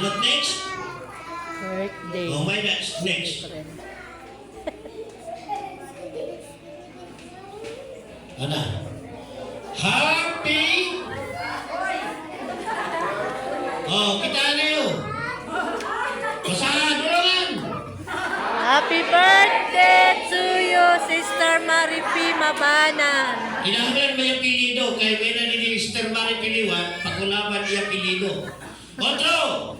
Ano next? Birthday. Oh, may next. Next. Ano? Happy! Oh, kita na yun. Basahan mo naman. Happy birthday to you, Sister Maripi Mabanan. Kinahanglan mo yung pilido. Kaya may na ni Mr. Mari Piliwan, pagkulaban niya pilido. Otro!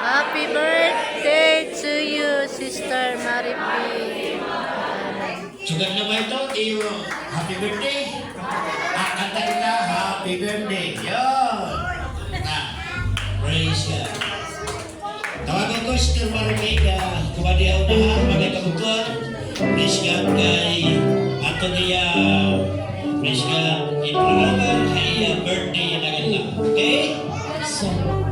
Happy birthday to you, Sister Maripi. Sugat na ba ito? Iyo, happy birthday. Ah, kanta kita, happy birthday. Yun. Ah, praise God. Tawagan ko si Sir Marumega, kumadi ako na mga kabutuan. Praise God kay ato niya, praise God, ipralaban kay birthday na ganla. Okay? So,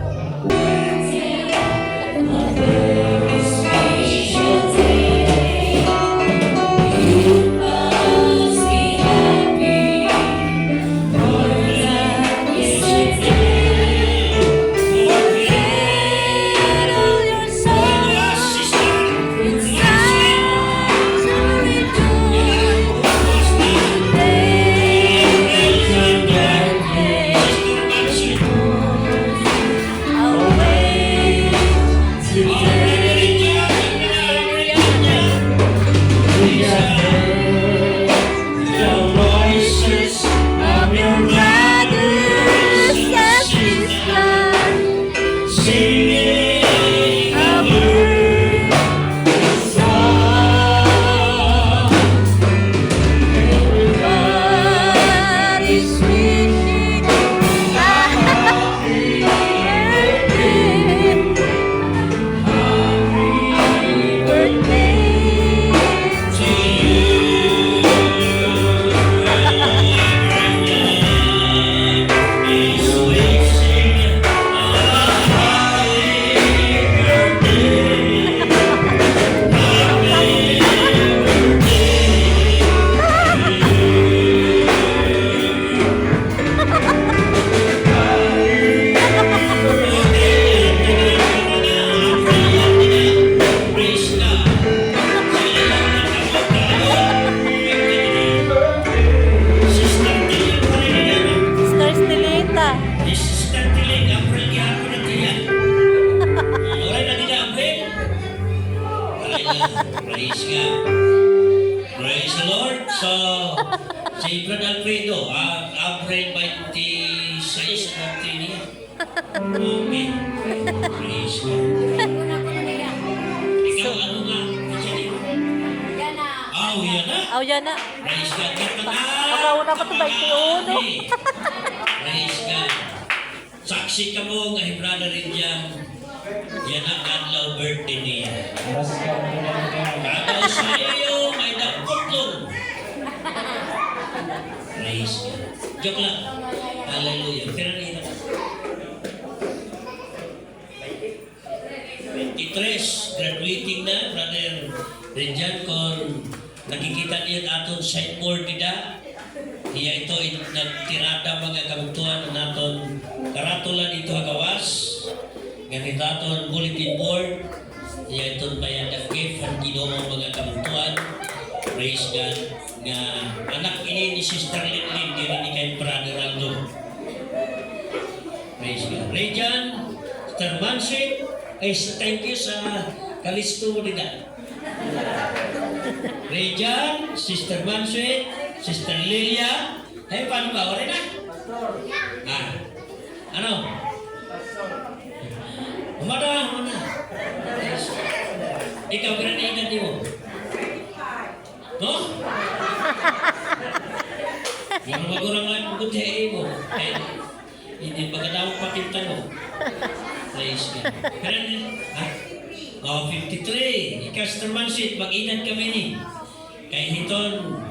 see. 26 na niya. Okay. Praise God. Ikaw, ano nga? Ah, yan na. Aw, yan na. Praise God. Makauna pa to, 21. Praise God. Saksi ka mo nga brother rin dyan. Yan ang adlaw birthday niya. Kagaw sa iyo ay nakutlong. Praise God. Joke lang. Hallelujah. Pero nila. 23, graduating na, brother Renjan, kung nakikita niyo ang atong sideboard nila, iya ito nagtirada mga kabutuan na naton karatulan ito hagawas, ganito aton bulletin board, iya ito bayan ang gift ang ginoo mga kabutuan, praise God, nga anak ini ni Sister Linlin, diri ni kay Brother Aldo. Praise God. Rejan, Sister Manship, ay thank you sa kalisto nila. Rejan, Sister Manship, Sister Lilia, ay paano ba? Ore na? Ah, ano? Umada, umada. Ikaw, ganun na edad mo. No? Yung magurang lang pagkuthe mo. Ay, hindi pagkatawag pakita mo. Praise God. Pero, ha? Oh, 53. Ikaster Mansit, mag-inad kami ni. Kay hiton,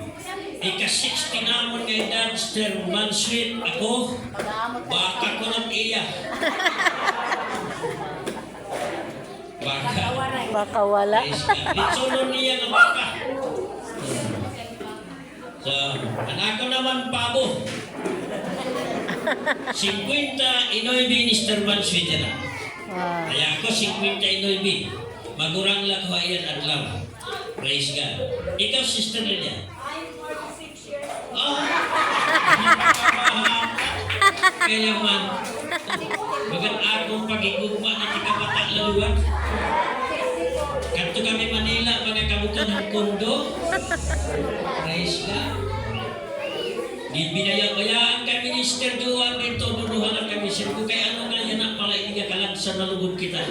ika-60 namon kay Dadster Mansit, ako, baka ko ng iya. Baka. Baka wala. God. Litsunon niya ng baka. So, anak ko naman pabo. 50 inoy minister man siya na. Wow. Kaya ako 59 Magurang lang ko ayan at lang. Praise God. Ikaw, Sister Lilia. I'm 46 years old. Oh! Kaya man, bagat akong pagigugma na tikabata laluwag. Kanto kami Manila, mga kabuto ng kondo. Praise God. Gibinaya ko yan kay Minister Duwan dito, nunuhan ang kami sir ko. Kaya ano nga yan ang pala hindi ka kalagsan na lugod kita.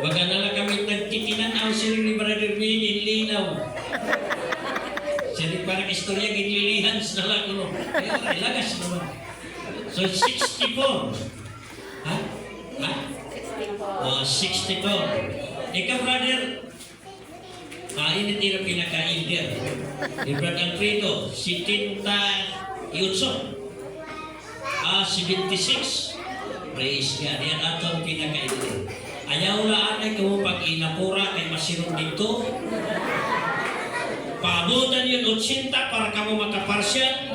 Baga na kami nagtitinan ang sir ni Brother Winnie Linaw. Sir, parang istorya ginlilihan na lang ko. Kaya ay lagas naman. So, 64. Ha? Ha? Oh, 64. Ikaw, brother, Ah, ini tira pinaka-ilder. Ni Brother Alfredo, 78. Ah, 76. Praise God. Yan atong pinaka-ilder. Ayaw na anay kamo pag inapura kay masirong dito. Paabutan yun 80 para kamo makaparsyan.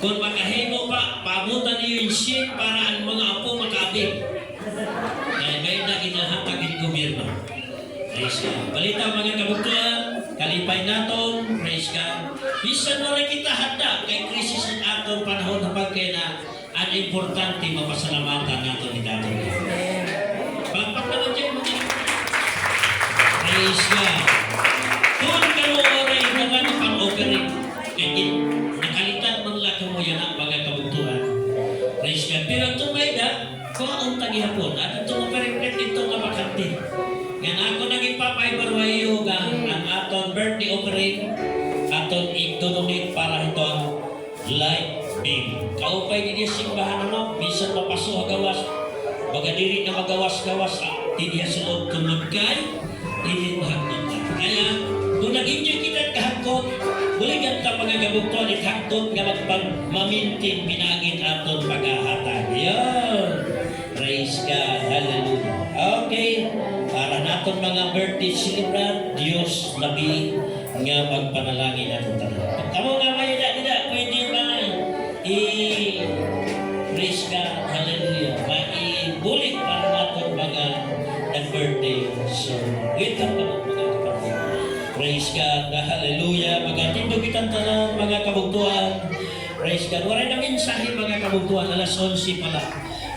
Kung makahimo pa, paabutan yung sin para ang mga apo makaabig. Kaya may na ginahatag yung gobyerno. Praise God. Balita mga kabuktuan, kalipay naton, praise God. Bisan rin kita handa kay krisis ng atong panahon na pagkaya na ang importante mapasalamatan nato ni Dato. Pagpak naman dyan mga Praise God. Offering, aton i-donate para itong light bill. Kaupay din yung simbahan ano, bisan mapaso gawas, baga diri na magawas-gawas, ah, hindi sulod tulog kay, hindi mahagod na. Kaya, kung nag-enjoy kita kahapon, muli ganta mga gabukton at hakton nga magpagmamintin pinagin aton paghahatag. Yan! Praise God. Hallelujah. Okay. Para naton mga birthday celebrant, Diyos labi nga magpanalangin natin tayo. Kamo nga may da, da, pwede ba i praise God. Hallelujah. Maibulit para naton mga nag-birthday. So, welcome ka mga kapatid. Praise God. Hallelujah. Magatindog kitang tanan mga kabugtuan. Praise God. Waray na mensahe mga kabugtuan. Alas 11 pala.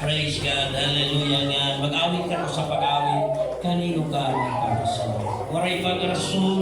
Praise God. Hallelujah nga. Mag-awit ka sa pag-awit. Kanino ka magpapasalamat. Waray pag rason